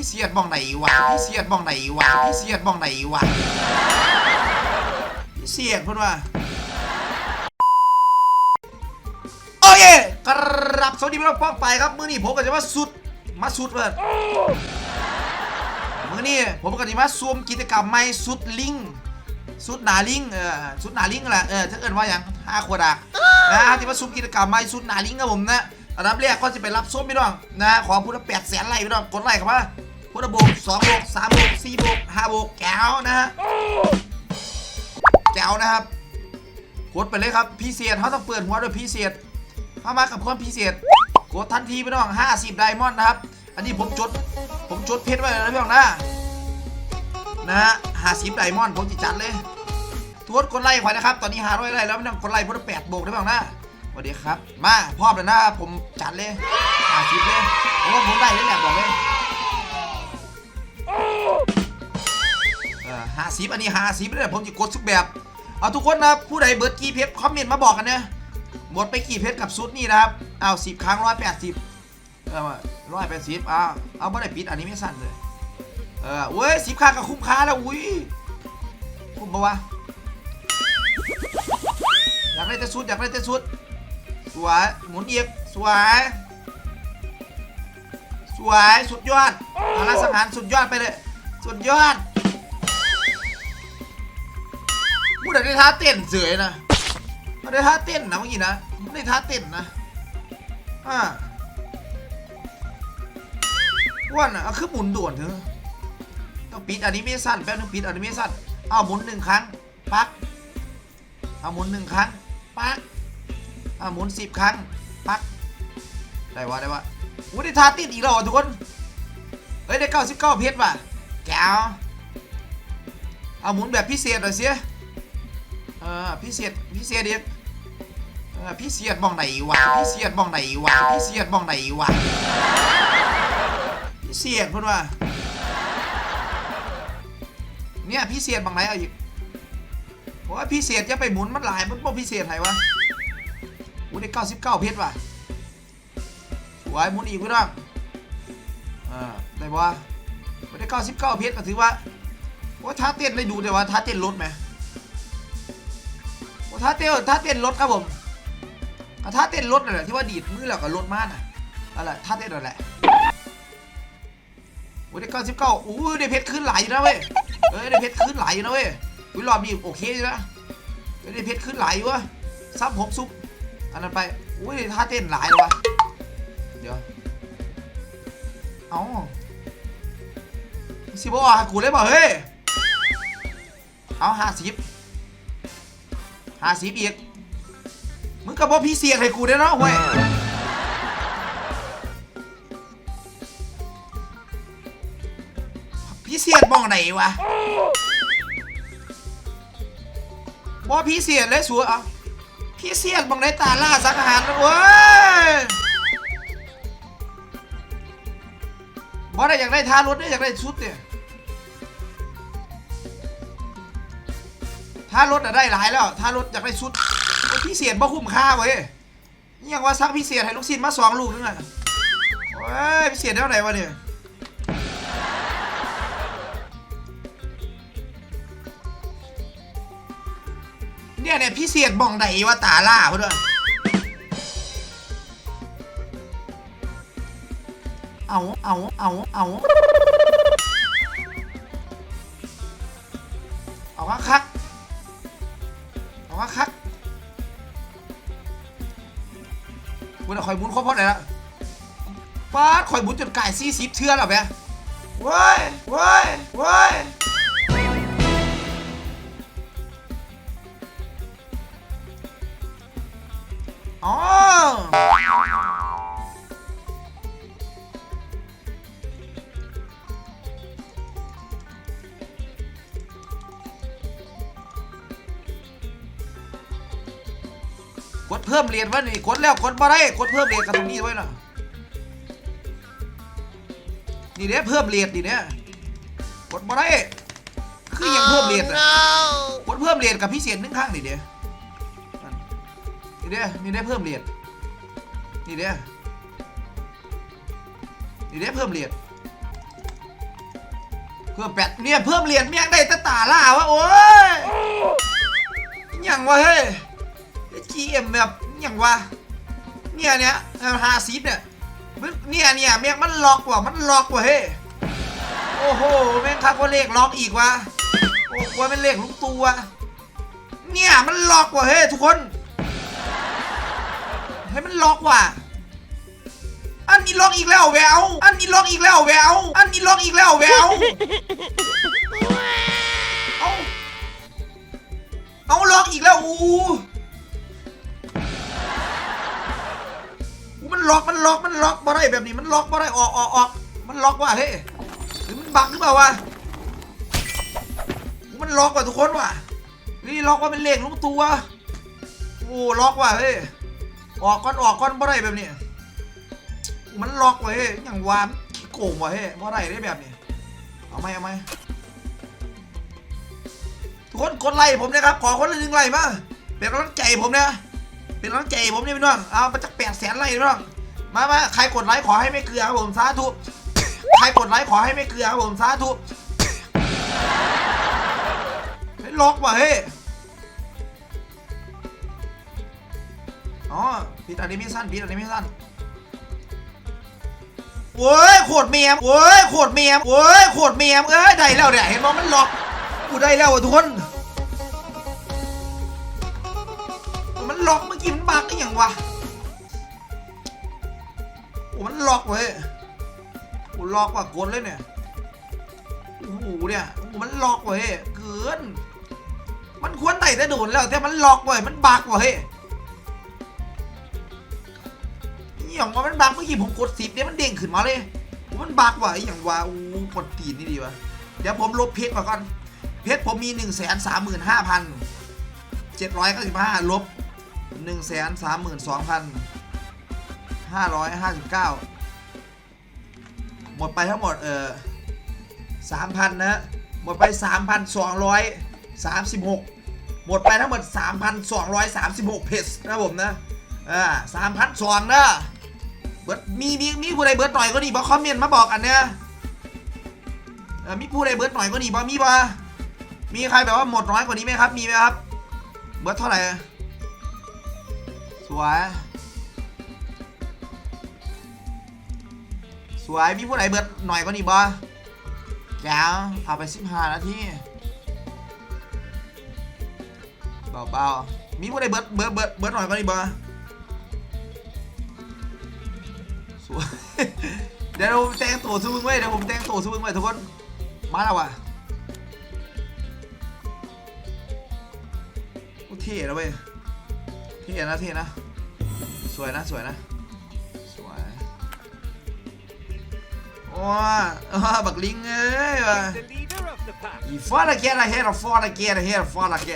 พี่เสียดบ้องไหนวะพี่เสียดบ้องไหนวะพี่เสียดบ้องไหนวะพี่เสียดเพิ่นว่าโอเคครับ สวัสดีพี่น้องป้องไปครับมื้อนี้ผมก็จะมาสุดมาสุดเพิ่นมื้อนี้ผมก็จะมาซูมกิจกรรมใหม่สุดลิงสุดหนาลิงเออสุดหนาลิงแหละเออถ้าเกิดว่าอย่างห้าขวดอะนะที่มาซุมกิจกรรมไม่สุดหนาลิงครับผมนะอันดับแรกก็จะไปรับส้มพี่น้องนะขอพูดละแปดแสนไลค์พี่น้องกดไลค์เข้ามา พูดละโบกสองโบกสามโบกสี่โบกห้าโบกแก้วนะฮะแก้วนะครับกดไปเลยครับพี่เสียดเขาต้องเปิดหัวด้วยพี่เสียดเข้ามากับคนพี่เสียดกดทันทีพี่น้อง50ไดมอนด์นะครับ อันนี้ผมจดผมจดเพชรไว้แล้วนะพี่น้องนะนะฮะหาสิบไดมอนด์ผมจะจัดเลยทุกคนกดไลค์ขวานะครับ ตอนนี้หาร้อยไลค์แล้วไม่ต้องกดไลค์พุทธแปดโบกได้บ้างนะสวัสดีครับ มาพร้อมแล้วนะผมจัดเลยห้าสิบเลยผมว่าผมได้เลยแหละบอกเลย หาสิบอันนี้หาสิบเลยผมจะกดทุกแบบ เอาทุกคนนะผู้ใดเบิร์ดกี่เพชรคอมเมนต์มาบอกกันเนี่ยหมดไปกี่เพชรกับซุดนี่นะครับเอาสิบครั้งร้อยแปดสิบเออร้อยแปดสิบเอาเอาไม่ได้ปิดอันนี้ไม่สั่นเลยเออเว้ยสิบค่าก็คุ้มค่าแล้วอุ้ยคุ้มปะวะอยากได้แต่สุดอยากได้แต่สุดสวยหมุนเอียกสวยสวยสุดยอดอาราสังหารสุดยอดไปเลย สุดยอด พูดได้ท่าเต้นเสยนะไม่ได้ท่าเต้นนะเมื่อกี้นะไม่ได้ท่าเต้นนะอ่าอ้วนอะเอาคือหมุนด่วนเถอะต้องปิดอันิเมชันแป๊บนึงปิดอันิเมชันเอาหมุนหนึ่งครั้งปักเอาหมุนหนึ่งครั้งปักเอาหมุนสิบครั้งปักได้วะได้วะวุ้ได้ท่าติดอีกแล้วทุกคนเฮ้ยได้เก้าสิบเก้าเพชรว่ะแก้วเอาหมุนแบบพิเศษหน่อยเสิ เออพิเศษพิเศษเดียเออพิเศษบ้องไหนวะพิเศษบ้องไหนวะพิเศษบ้องไหนวะพิเศษเพื่อนว่าเนี่ยพิเศษบางไหนเอาอีกโอ้ยพิเศษจะไปหมุนมันหลายมันบ่พิเศษไหนวะอู้ได้เก้าสิบเก้าเพชรว่ะสวยหมุนอีกพี่น้องอ่าได้ปะไม่ได้เก้าสิบเก้าเพชรก็ถือว่าว่าท่าเต้นได้ดูแต่ว่าท่าเต้นรถไหม ท่าเต้นท่าเต้นรถครับผมอะท่าเต้นรถนั่นแหละที่ว่าดีดมือแล้วก็รถมากน่ะอะไรท่าเต้นนั่นแหละโอ้ยได้เก้าสิบเก้าโอ้ยได้เพชรขึ้นไหลนะเว้ยเอ้ยได้เพชรขึ้นไหลนะเว้ยวิรอบนี้โอเคอยู่นะได้เพชรขึ้นไหลวะซ้ำผมซุปอันนั้นไปอุ้ยท่าเต้นหลายเลยวะเดี๋ยวเอาสิบอะกูเลยบอกเฮ้ยเอาห้าสิบ ห้าสิบอีก มึงกับพ่พี่เสียให้กูได้เนาะเว้ยพี่เสียดมองไหนวะบ่พี่เสียดเลยสัวเอาพี่เสียดบังได้ตาล่าสังหารเว้ยบ่ได้อยากได้ทารถได้อยากได้ชุดเนี่ย ทารถอะได้หลายแล้วทารถอยากได้ชุดพี่เสียดบ่คุ้มค่าเว้ยนี่ยังว่าซักพี่เสียดให้ลูกศิษย์มาสองลูกนึงอะโอ้ยพี่เสียดเท่าไหร่วะเนี่ยเนี่ยเนี่ยพี่เสียดบ่องไหนว่าตาล่าเพื่อนเอาเอาเอาเอา คุณเอาคอยบุญครบพอดเลยละป้าข่อยบุญจนกายซี่สิบเทือแล้วแม่เว้ยเว้ยเว้ย เพิ่มเหรียญไว้นี่กดแล้วกดมาได้กดเพิ่มเหรียญกันตรงนี้ไว้น่ะนี่เด้เพิ่มเหรียญนี่เนี่ยกดมาได้คือยังเพิ่มเหรียญอะกดเพิ่มเหรียญกับพิเศษหนึ่งข้างนี่เด้นี่เด้นี่ได้เพิ่มเหรียญนี่เด้นี่ได้เพิ่มเหรียญเพิ่มแปดเนี่ยเพิ่มเหรียญเมียงได้แตะตาล่าวะโอ้ยอหย่างวะเฮ้ยจีเอ็มแบบ อย่างวะเนี่ยเนี่ยฮาซีฟเนี่ยเนี่ยเนี่ยเมียงมันล็อกว่ะมันล็อกว่ะเฮ้โอ้โหแม่งครับว่าเลขล็อกอีกวะโอ้ว่าเป็นเลขลุงตัว เนี่ยมันล็อกว่ะเฮ้ทุกคนให้มันล็อกว่ะอันนี้ล็อกอีกแล้วแววอันนี้ล็อกอีกแล้วแววอันนี้ล็อกอีกแล้วแววเอาเอาล็อกอีกแล้วอู้ มันล็อกมันล็อกมันล็อกบ่ได้แบบนี้มันล็อกบ่ได้ออกออกออกมันล็อกว่ะเฮ้ยหรือมันบักหรือเปล่าวะมันล็อกว่ะทุกคนว่ะนี่ล็อกว่าเป็นเลขลุงตัวโอ้ล็อกว่ะเฮ้ยออกก่อนออกก่อนบ่ได้แบบนี้มันล็อกไว้เฮ้ยอย่างวามขี้โกงว่ะเฮ้ยว่าไรได้แบบนี้เอาไหมเอาไหมทุกคนกดไลค์ผมนะครับขอคนละหนึ่งไลค์มาเป็นกำลังใจผมนะ เป็นกำลังใจผมเนี่ยพี่น้องเอามาจากแปดแสนไลค์พี่น้องมามาใครกดไลค์ขอให้ไม่เกลือครับผมสาธุใครกดไลค์ขอให้ไม่เกลือครับผมสาธุเฮ้ล็อกว่ะเฮ้ยอ๋อพีดอันนี้ไม่สั้นพีดอันนี้ไม่สั้นโว้ยโคตรเมียมโว้ยโคตรเมียมโว้ยโคตรเมียมเอ้ยได้แล้วเนี่ยเห็นมั้ยมันล็อกกูได้แล้วอะทุกคน มันล็อกเมื่อกี้มันบักได้ยังวะโอ้มันล็อกเว้ยโอ้ล็อกว่ะกดเลยเนี่ยโอ้โหเนี่ยโอ้มันล็อกเว้ยเกิน มันควรไต่แต่โดนแล้วแต่มันล็อกเว้ยมันบักเว้ยอย่างว่ามันบักเมื่อกี้ผมกดสิบเนี่ยมันเด้งขึ้นมาเลยมันบักว่ะอย่างว่าอู้กดตีนนี่ดีวะเดี๋ยวผมลบเพชรมาก่อนเพชรผมมี1นึ่งแสนสามหมื่นห้าพันเจ็ดร้อยเก้าสิบห้าลบ หนึ่งแสนสามหมื่นสองพันห้าร้อยห้าสิบเก้าหมดไปทั้งหมดเออสามพันนะ หมดไปสามพันสองร้อยสามสิบหกหมดไปทั้งหมดสามพันสองร้อยสามสิบหกเพชรนะผมนะ อ่าสามพันสองเด้อเบิร์ดมีมีมีผู้ใดเบิร์ดหน่อยก็ดีบอกคอมเมนต์มาบอกอันเนี้ยมีผู้ใดเบิร์ดหน่อยก็ดีบอกมีป่มีใครแบบว่าหมดน้อยกว่านี้ไหมครับ มีไหมครับ เบิร์ดเท่าไหร่ สวย สวย มีผู้ใดเบิดหน่อยก็ดีบ่แก้วเอาไปสิบห้านาทีเบาๆมีผู้ใดเบิดเบิดเบิดเบิดหน่อยก็ดีบ่สวย เดี๋ยวผมแต่งตัวสู้มึงไว้เดี๋ยวผมแต่งตัวสู้มึงไว้ทุกคน มาแล้วว่ะโอเทแล้วเว้ย ท่นะเท่นะ สวยนะสวยนะ สวยโอ้อ่าบักลิงเอ้ยว่ะ The leader of the pack. E fora que era here, fora que era here, fora que